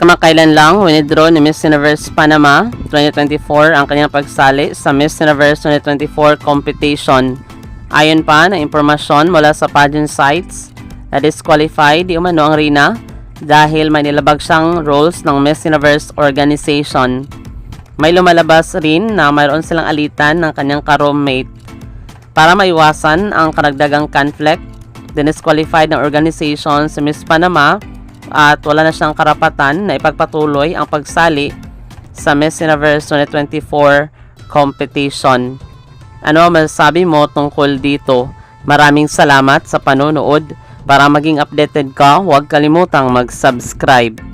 Kamakailan lang, winidraw ni Miss Universe Panama 2024 ang kanyang pagsali sa Miss Universe 2024 competition. Ayon pa na impormasyon mula sa pageant sites, na disqualified di umano ang Rina dahil may nilabag siyang roles ng Miss Universe organization. May lumalabas rin na mayroon silang alitan ng kanyang ka-roommate. Para maiwasan ang karagdagang conflict, dinisqualified ng organization si Miss Panama at wala na siyang karapatan na ipagpatuloy ang pagsali sa Miss Universe 2024 competition. Ano masasabi mo tungkol dito? Maraming salamat sa panonood. Para maging updated ka, huwag kalimutang mag-subscribe.